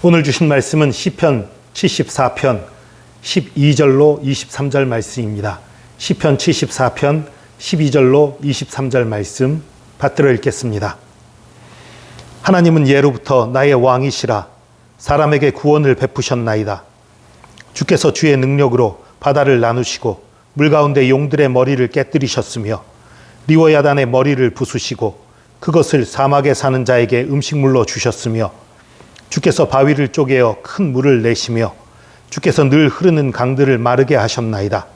오늘 주신 말씀은 시편 74편 12절로 23절 말씀입니다. 시편 74편 12절로 23절 말씀 받들어 읽겠습니다. 하나님은 예로부터 나의 왕이시라 사람에게 구원을 베푸셨나이다. 주께서 주의 능력으로 바다를 나누시고 물 가운데 용들의 머리를 깨뜨리셨으며 리워야단의 머리를 부수시고 그것을 사막에 사는 자에게 음식물로 주셨으며 주께서 바위를 쪼개어 큰 물을 내시며 주께서 늘 흐르는 강들을 마르게 하셨나이다.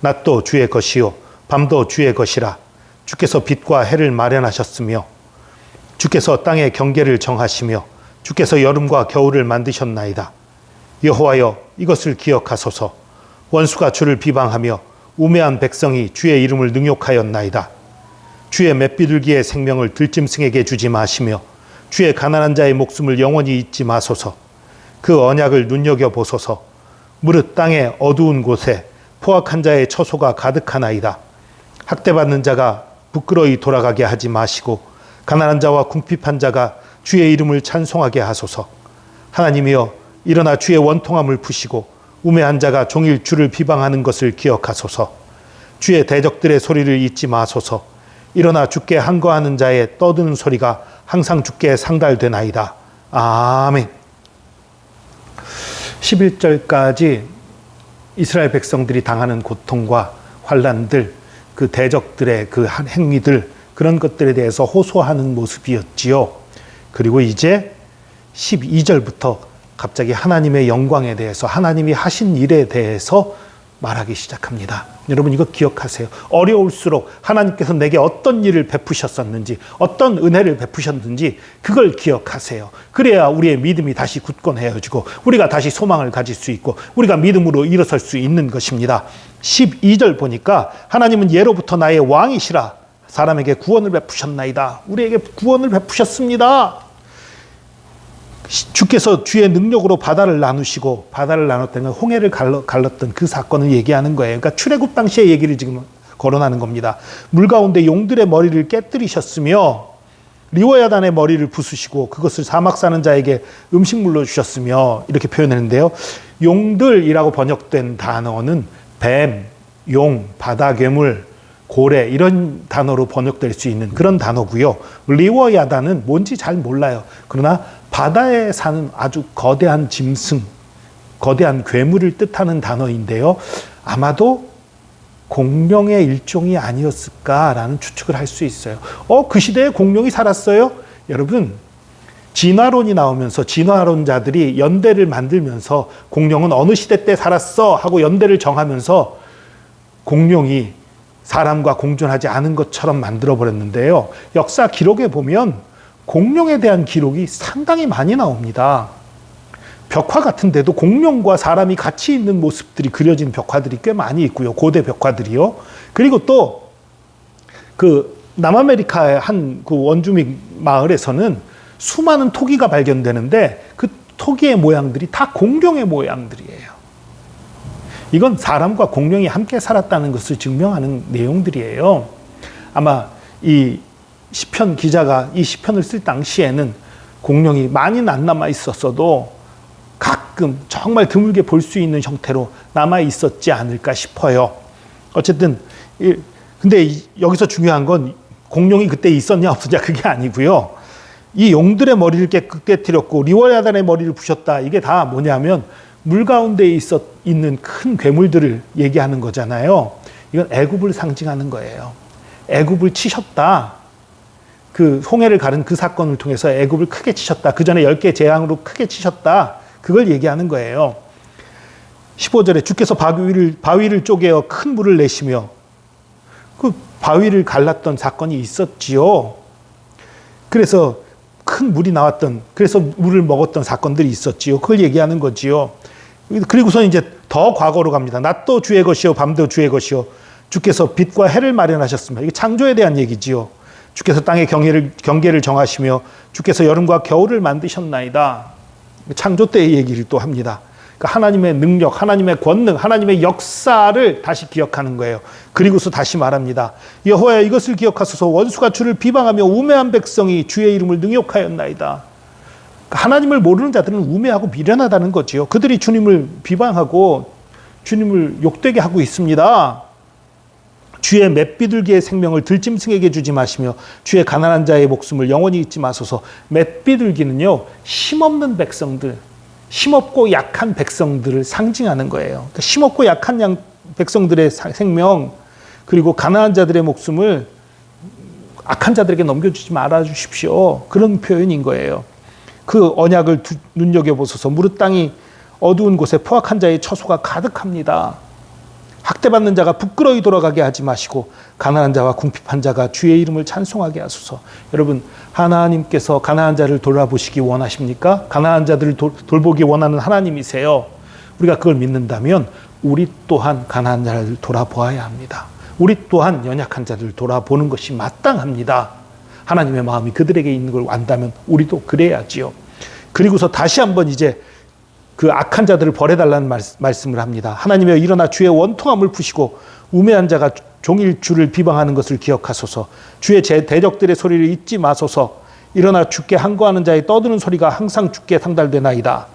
낮도 주의 것이요 밤도 주의 것이라 주께서 빛과 해를 마련하셨으며 주께서 땅의 경계를 정하시며 주께서 여름과 겨울을 만드셨나이다. 여호와여 이것을 기억하소서 원수가 주를 비방하며 우매한 백성이 주의 이름을 능욕하였나이다. 주의 맷비둘기의 생명을 들짐승에게 주지 마시며 주의 가난한 자의 목숨을 영원히 잊지 마소서. 그 언약을 눈여겨 보소서. 무릇 땅의 어두운 곳에 포악한 자의 처소가 가득하나이다. 학대받는 자가 부끄러이 돌아가게 하지 마시고 가난한 자와 궁핍한 자가 주의 이름을 찬송하게 하소서. 하나님이여 일어나 주의 원통함을 푸시고 우매한 자가 종일 주를 비방하는 것을 기억하소서. 주의 대적들의 소리를 잊지 마소서. 일어나 주께 항거하는 자의 떠드는 소리가 항상 주께 상달되나이다. 아멘. 11절까지 이스라엘 백성들이 당하는 고통과 환란들, 그 대적들의 그 행위들 그런 것들에 대해서 호소하는 모습이었지요. 그리고 이제 12절부터 갑자기 하나님의 영광에 대해서 하나님이 하신 일에 대해서 말하기 시작합니다. 여러분 이거 기억하세요. 어려울수록 하나님께서 내게 어떤 일을 베푸셨었는지, 어떤 은혜를 베푸셨는지 그걸 기억하세요. 그래야 우리의 믿음이 다시 굳건해지고 우리가 다시 소망을 가질 수 있고 우리가 믿음으로 일어설 수 있는 것입니다. 12절 보니까 하나님은 예로부터 나의 왕이시라 사람에게 구원을 베푸셨나이다. 우리에게 구원을 베푸셨습니다. 주께서 주의 능력으로 바다를 나누시고 바다를 나눴다는 건 홍해를 갈러, 갈랐던 그 사건을 얘기하는 거예요. 그러니까 출애굽 당시의 얘기를 지금 거론하는 겁니다. 물 가운데 용들의 머리를 깨뜨리셨으며 리워야단의 머리를 부수시고 그것을 사막 사는 자에게 음식물로 주셨으며 이렇게 표현했는데요. 용들이라고 번역된 단어는 뱀, 용, 바다 괴물, 고래 이런 단어로 번역될 수 있는 그런 단어고요. 리워야단은 뭔지 잘 몰라요. 그러나 바다에 사는 아주 거대한 짐승, 거대한 괴물을 뜻하는 단어인데요. 아마도 공룡의 일종이 아니었을까라는 추측을 할 수 있어요. 어, 그 시대에 공룡이 살았어요? 여러분, 진화론이 나오면서 진화론자들이 연대를 만들면서 공룡은 어느 시대 때 살았어 하고 연대를 정하면서 공룡이 사람과 공존하지 않은 것처럼 만들어 버렸는데요. 역사 기록에 보면 공룡에 대한 기록이 상당히 많이 나옵니다. 벽화 같은데도 공룡과 사람이 같이 있는 모습들이 그려진 벽화들이 꽤 많이 있고요. 고대 벽화들이요. 그리고 또 그 남아메리카의 한 그 원주민 마을에서는 수많은 토기가 발견되는데 그 토기의 모양들이 다 공룡의 모양들이에요. 이건 사람과 공룡이 함께 살았다는 것을 증명하는 내용들이에요. 아마 이 시편 기자가 이 시편을 쓸 당시에는 공룡이 많이는 안 남아 있었어도 가끔 정말 드물게 볼 수 있는 형태로 남아 있었지 않을까 싶어요. 어쨌든 근데 여기서 중요한 건 공룡이 그때 있었냐 없었냐 그게 아니고요. 이 용들의 머리를 깨끗뜨렸고 리워야단의 머리를 부셨다. 이게 다 뭐냐면 물 가운데 있었 있는 큰 괴물들을 얘기하는 거잖아요. 이건 애굽을 상징하는 거예요. 애굽을 치셨다. 그 홍해를 가른 그 사건을 통해서 애굽을 크게 치셨다. 그 전에 10개 재앙으로 크게 치셨다. 그걸 얘기하는 거예요. 15절에 주께서 바위를, 바위를 쪼개어 큰 물을 내시며 그 바위를 갈랐던 사건이 있었지요. 그래서 큰 물이 나왔던, 그래서 물을 먹었던 사건들이 있었지요. 그걸 얘기하는 거지요. 그리고서 이제 더 과거로 갑니다. 낮도 주의 것이요, 밤도 주의 것이요. 주께서 빛과 해를 마련하셨습니다. 이게 창조에 대한 얘기지요. 주께서 땅의 경계를, 경계를 정하시며 주께서 여름과 겨울을 만드셨나이다. 창조 때의 얘기를 또 합니다. 그러니까 하나님의 능력, 하나님의 권능, 하나님의 역사를 다시 기억하는 거예요. 그리고서 다시 말합니다. 여호와야 이것을 기억하소서 원수가 주를 비방하며 우매한 백성이 주의 이름을 능욕하였나이다. 하나님을 모르는 자들은 우매하고 미련하다는 거지요. 그들이 주님을 비방하고 주님을 욕되게 하고 있습니다. 주의 맷비둘기의 생명을 들짐승에게 주지 마시며 주의 가난한 자의 목숨을 영원히 잊지 마소서. 맷비둘기는요 힘없는 백성들, 힘없고 약한 백성들을 상징하는 거예요. 그러니까 힘없고 약한 양 백성들의 사- 생명 그리고 가난한 자들의 목숨을 악한 자들에게 넘겨주지 말아 주십시오. 그런 표현인 거예요. 그 언약을 두- 눈여겨보소서. 무릇 땅이 어두운 곳에 포악한 자의 처소가 가득합니다. 학대받는 자가 부끄러이 돌아가게 하지 마시고 가난한 자와 궁핍한 자가 주의 이름을 찬송하게 하소서. 여러분 하나님께서 가난한 자를 돌아보시기 원하십니까? 가난한 자들을 돌, 돌보기 원하는 하나님이세요. 우리가 그걸 믿는다면 우리 또한 가난한 자를 돌아보아야 합니다. 우리 또한 연약한 자들을 돌아보는 것이 마땅합니다. 하나님의 마음이 그들에게 있는 걸 안다면 우리도 그래야지요. 그리고서 다시 한번 이제 그 악한 자들을 벌해달라는 말, 말씀을 합니다. 하나님여 일어나 주의 원통함을 푸시고 우매한 자가 종일 주를 비방하는 것을 기억하소서. 주의 제 대적들의 소리를 잊지 마소서. 일어나 주께 항거하는 자의 떠드는 소리가 항상 주께 상달되나이다.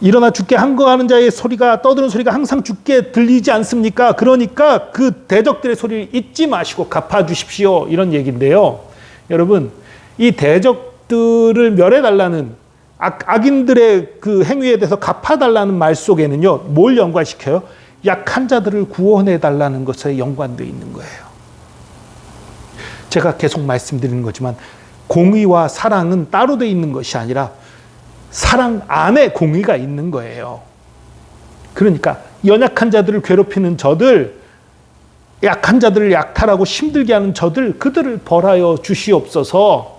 일어나 주께 항거하는 자의 소리가 떠드는 소리가 항상 주께 들리지 않습니까? 그러니까 그 대적들의 소리를 잊지 마시고 갚아 주십시오. 이런 얘기인데요. 여러분, 이 대적들을 멸해 달라는 악, 악인들의 그 행위에 대해서 갚아달라는 말 속에는요, 뭘 연관시켜요? 약한 자들을 구원해 달라는 것에 연관되어 있는 거예요. 제가 계속 말씀드리는 거지만, 공의와 사랑은 따로 되어 있는 것이 아니라, 사랑 안에 공의가 있는 거예요. 그러니까, 연약한 자들을 괴롭히는 저들, 약한 자들을 약탈하고 힘들게 하는 저들, 그들을 벌하여 주시옵소서.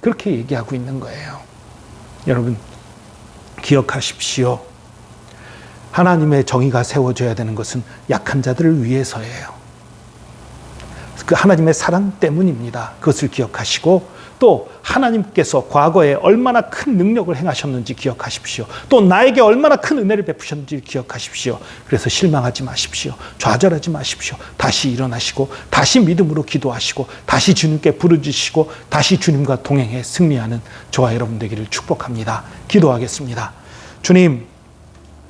그렇게 얘기하고 있는 거예요. 여러분 기억하십시오. 하나님의 정의가 세워져야 되는 것은 약한 자들을 위해서예요. 그 하나님의 사랑 때문입니다. 그것을 기억하시고 또 하나님께서 과거에 얼마나 큰 능력을 행하셨는지 기억하십시오. 또 나에게 얼마나 큰 은혜를 베푸셨는지 기억하십시오. 그래서 실망하지 마십시오. 좌절하지 마십시오. 다시 일어나시고 다시 믿음으로 기도하시고 다시 주님께 부르짖으시고 다시 주님과 동행해 승리하는 저와 여러분 되기를 축복합니다. 기도하겠습니다. 주님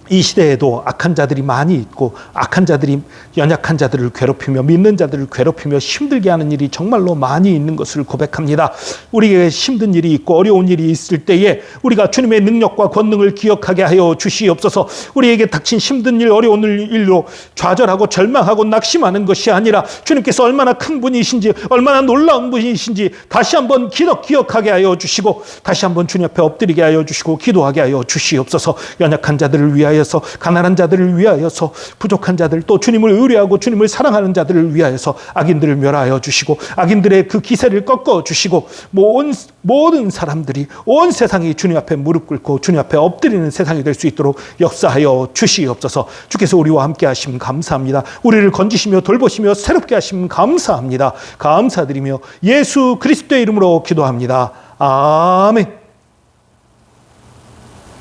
이 시대에도 악한 자들이 많이 있고 악한 자들이 연약한 자들을 괴롭히며 믿는 자들을 괴롭히며 힘들게 하는 일이 정말로 많이 있는 것을 고백합니다. 우리에게 힘든 일이 있고 어려운 일이 있을 때에 우리가 주님의 능력과 권능을 기억하게 하여 주시옵소서. 우리에게 닥친 힘든 일, 어려운 일로 좌절하고 절망하고 낙심하는 것이 아니라 주님께서 얼마나 큰 분이신지 얼마나 놀라운 분이신지 다시 한번 기억 기억하게 하여 주시고 다시 한번 주님 앞에 엎드리게 하여 주시고 기도하게 하여 주시옵소서. 연약한 자들을 위하여 위하여서 가난한 자들을 위하여서 부족한 자들 또 주님을 의뢰하고 주님을 사랑하는 자들을 위하여서 악인들을 멸하여 주시고 악인들의 그 기세를 꺾어 주시고 온, 모든 사람들이 온 세상이 주님 앞에 무릎 꿇고 주님 앞에 엎드리는 세상이 될 수 있도록 역사하여 주시옵소서. 주께서 우리와 함께 하시면 감사합니다. 우리를 건지시며 돌보시며 새롭게 하시면 감사합니다. 감사드리며 예수 그리스도의 이름으로 기도합니다. 아멘